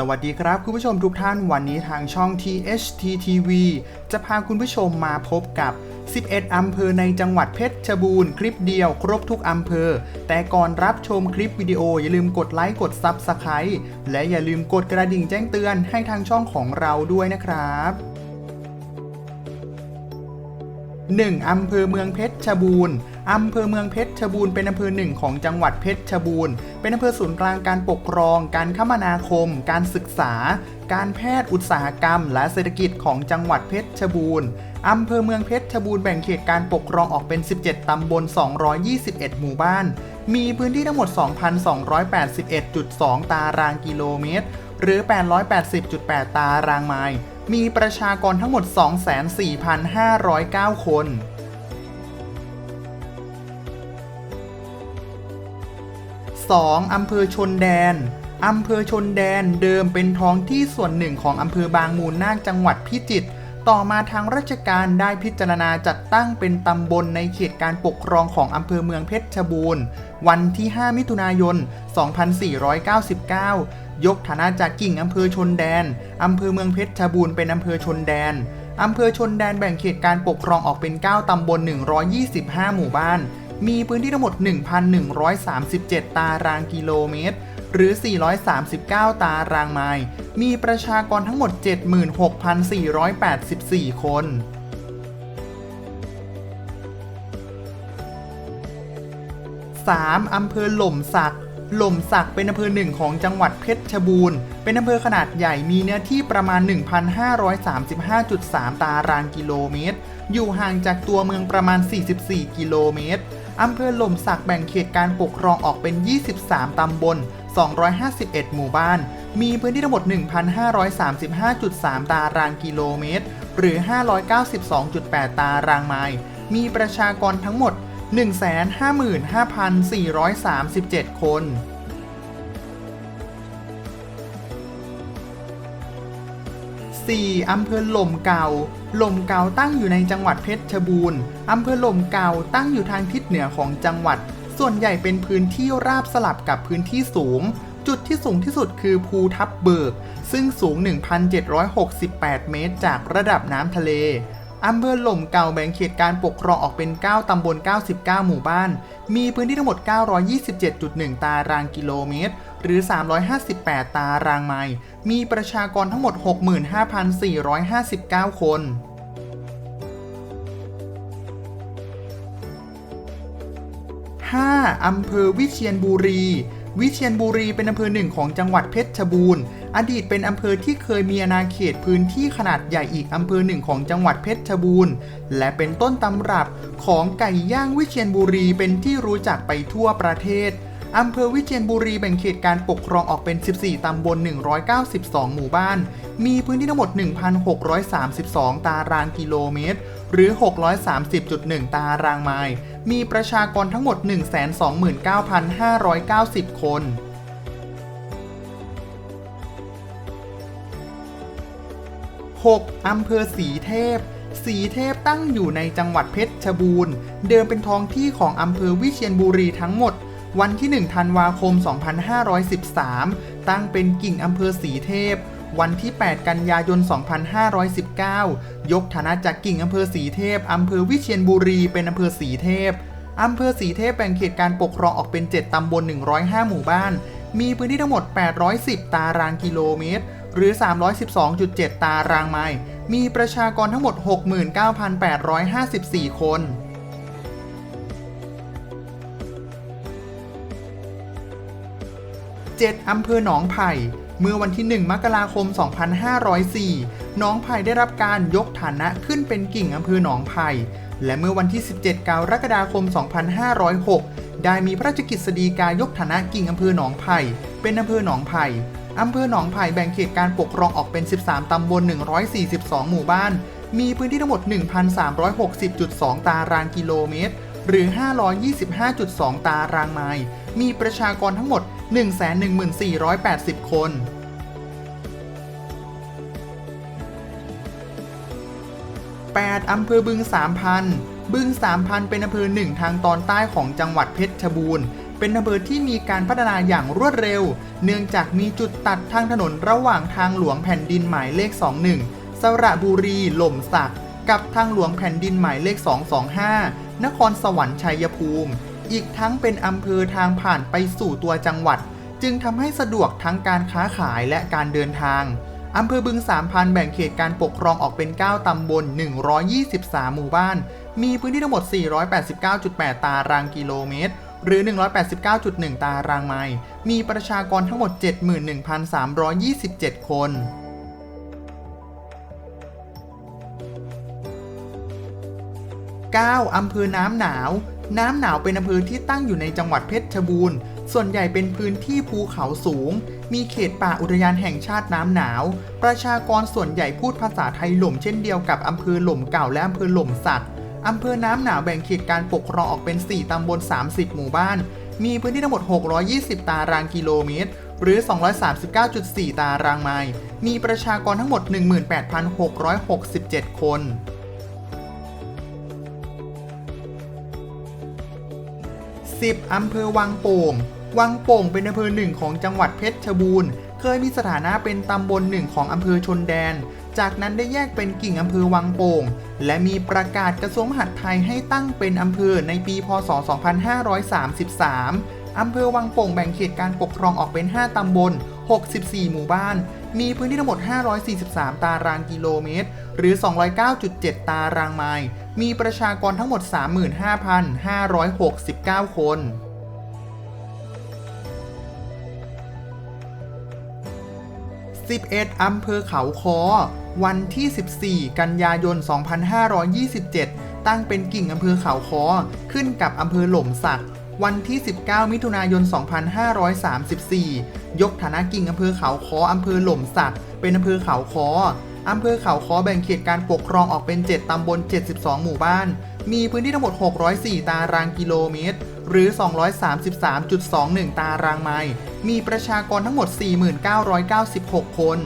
สวัสดีครับ คุณผู้ชมทุกท่านวันนี้ทางช่อง THT TV จะพาคุณผู้ชมมาพบกับ 11 อำเภอในจังหวัดเพชรบูรณ์คลิปเดียวครบทุกอำเภอ แต่ก่อนรับชมคลิปวิดีโอ อย่าลืมกดไลค์กด Subscribe และอย่าลืมกดกระดิ่งแจ้งเตือนให้ทางช่องของเราด้วยนะครับ 1. อำเภอเมืองเพชรบูรณ์ อำเภอเมืองเพชรบูรณ์เป็นอำเภอหนึ่งของจังหวัดเพชรบูรณ์ เป็นอำเภอศูนย์กลางการปกครอง การคมนาคม การศึกษา การแพทย์อุตสาหกรรม และเศรษฐกิจของจังหวัดเพชรบูรณ์อำเภอเมืองเพชรบูรณ์แบ่งเขตการปกครองออกเป็น 17 ตำบล 221 หมู่บ้าน มีพื้นที่ทั้งหมด 2,281.2 ตารางกิโลเมตร หรือ 880.8 ตารางไมล์ มีประชากรทั้งหมด 24,509 คน 2. อำเภอชนแดน อำเภอชนแดนเดิมเป็นท้องที่ส่วนหนึ่งของอำเภอบางมูลนาคจังหวัดพิจิตร ต่อมาทางราชการได้พิจารณาจัดตั้งเป็นตำบลในเขตการปกครองของอำเภอเมืองเพชรบูรณ์ วันที่ 5 มิถุนายน 2499 ยกฐานะจากกิ่งอำเภอชนแดน อำเภอเมืองเพชรบูรณ์เป็นอำเภอชนแดนอำเภอชนแดนแบ่งเขตการปกครองออกเป็น 9 ตำบล 125 หมู่บ้าน มีพื้นที่ทั้งหมด 1,137 ตารางกิโลเมตร หรือ 439 ตารางไมล์ มีประชากรทั้งหมด 76,484 คน 3. อำเภอหล่มสักหล่มสักเป็นอำเภอหนึ่งของจังหวัดเพชรบูรณ์ เป็นอำเภอขนาดใหญ่มีเนื้อที่ประมาณ 1,535.3 ตารางกิโลเมตร อยู่ห่างจากตัวเมืองประมาณ 44 กิโลเมตร อำเภอหล่มสักแบ่งเขตการปกครองออกเป็น 23 ตำบล 251 หมู่บ้าน มีพื้นที่ทั้งหมด 1,535.3 ตารางกิโลเมตร หรือ 592.8 ตารางไมล์มีประชากรทั้งหมด 155,437 คน 4. อำเภอหล่มเก่า หล่มเก่าตั้งอยู่ในจังหวัดเพชรบูรณ์ อำเภอหล่มเก่าตั้งอยู่ทางทิศเหนือของจังหวัด ส่วนใหญ่เป็นพื้นที่ราบสลับกับพื้นที่สูง จุดที่สูงที่สุดคือภูทับเบิก ซึ่งสูง 1,768 เมตร จากระดับน้ำทะเลอำเภอหล่มเก่าแบ่งเขตการปกครองออกเป็น 9 ตำบล 99 หมู่บ้าน มีพื้นที่ทั้งหมด 927.1 ตารางกิโลเมตร หรือ 358 ตารางไมล์มีประชากรทั้งหมด 65,459 คน 5. อำเภอวิเชียรบุรี วิเชียรบุรีเป็นอำเภอหนึ่งของจังหวัดเพชรบูรณ์ อดีตเป็นอำเภอที่เคยมีอาณาเขตพื้นที่ขนาดใหญ่อีกอำเภอหนึ่งของจังหวัดเพชรบูรณ์ และเป็นต้นตำรับของไก่ย่างวิเชียรบุรีเป็นที่รู้จักไปทั่วประเทศ อำเภอวิเชียรบุรีแบ่งเขตการปกครองออกเป็น 14 ตำบล 192 หมู่บ้าน มีพื้นที่ทั้งหมด 1,632 ตารางกิโลเมตร หรือ 630.1 ตารางไมล์ มีประชากรทั้งหมด 129,590 คน 6. อำเภอสีเทพ สีเทพตั้งอยู่ในจังหวัดเพชรบูรณ์ เดิมเป็นท้องที่ของอำเภอวิเชียรบุรีทั้งหมด วันที่ 1 ธันวาคม 2513 ตั้งเป็นกิ่งอำเภอสีเทพ วันที่ 8 กันยายน 2519 ยกฐานะจากกิ่งอำเภอสีเทพ อำเภอวิเชียรบุรี เป็นอำเภอสีเทพ อำเภอสีเทพแบ่งเขตการปกครองออกเป็น 7 ตำบล 105 หมู่บ้าน มีพื้นที่ทั้งหมด 810 ตารางกิโลเมตร หรือ 312.7 ตารางไมล์ มีประชากรทั้งหมด 69,854 คน 7. อำเภอหนองไผ่ เมื่อวันที่ 1 มกราคม 2504 หนองไผ่ได้รับการยกฐานะขึ้นเป็นกิ่งอำเภอหนองไผ่ และเมื่อวันที่ 17 กรกฎาคม 2506 ได้มีพระราชกิจสฎีกายกฐานะกิ่งอำเภอหนองไผ่ เป็นอำเภอหนองไผ่อำเภอหนองไผ่แบ่งเขตการปกครองออกเป็น 13 ตำบล 142 หมู่บ้าน มีพื้นที่ทั้งหมด 1,360.2 ตารางกิโลเมตร หรือ 525.2 ตารางไมล์ มีประชากรทั้งหมด 114,80 คน 8. อำเภอบึงสามพันบึงสามพันเป็นอำเภอหนึ่งทางตอนใต้ของจังหวัดเพชรบูรณ์ เป็นอำเภอที่มีการพัฒนาอย่างรวดเร็ว เนื่องจากมีจุดตัดทางถนนระหว่างทางหลวงแผ่นดินหมายเลข 21 สระบุรีหล่มสัก กับทางหลวงแผ่นดินหมายเลข 225 นครสวรรค์ชัยภูมิ อีกทั้งเป็นอำเภอทางผ่านไปสู่ตัวจังหวัด จึงทำให้สะดวกทั้งการค้าขายและการเดินทางอำเภอบึงสามพันแบ่งเขตการปกครองออกเป็น 9 ตำบล 123 หมู่บ้าน มีพื้นที่ทั้งหมด 489.8 ตารางกิโลเมตร หรือ 189.1 ตารางไมล์ มีประชากรทั้งหมด 71,327 คน 9. อำเภอน้ำหนาว น้ำหนาวเป็นอำเภอที่ตั้งอยู่ในจังหวัดเพชรบูรณ์ ส่วนใหญ่เป็นพื้นที่ภูเขาสูง มีเขตป่าอุทยานแห่งชาติน้ำหนาว ประชากรส่วนใหญ่พูดภาษาไทยหล่มเช่นเดียวกับอำเภอหล่มเก่าและอำเภอหล่มสักอำเภอน้ำหนาวแบ่งเขตการปกครองออกเป็น 4 ตำบล 30 หมู่บ้าน มีพื้นที่ทั้งหมด 620 ตารางกิโลเมตร หรือ 239.4 ตารางไมล์ มีประชากรทั้งหมด 18,667 คน 10 อำเภอวังโป่ง วังโป่งเป็นอำเภอหนึ่งของจังหวัดเพชรบูรณ์ เคยมีสถานะเป็นตำบลหนึ่งของอำเภอชนแดน จากนั้นได้แยกเป็นกิ่งอำเภอวังโป่ง และมีประกาศกระทรวงมหาดไทยให้ตั้งเป็นอำเภอในปี พศ 2533 อำเภอวังโป่งแบ่งเขตการปกครองออกเป็น 5 ตำบล 64 หมู่บ้าน มีพื้นที่ทั้งหมด 543 ตารางกิโลเมตร หรือ 209.7 ตารางไมล์ มีประชากรทั้งหมด 35,569 คน 11 อำเภอเขาคอ วันที่ 14 กันยายน 2527 ตั้งเป็นกิ่งอำเภอเขาคอ ขึ้นกับอำเภอหล่มสัก วันที่ 19 มิถุนายน 2534 ยกฐานะกิ่งอำเภอเขาคออำเภอหล่มสัก เป็นอำเภอเขาคออำเภอเขาคอแบ่งเขตการปกครองออกเป็น 7 ตำบล 72 หมู่บ้าน มีพื้นที่ทั้งหมด 604 ตารางกิโลเมตร หรือ 233.21 ตารางไมล์ มีประชากรทั้งหมด 4,996 คน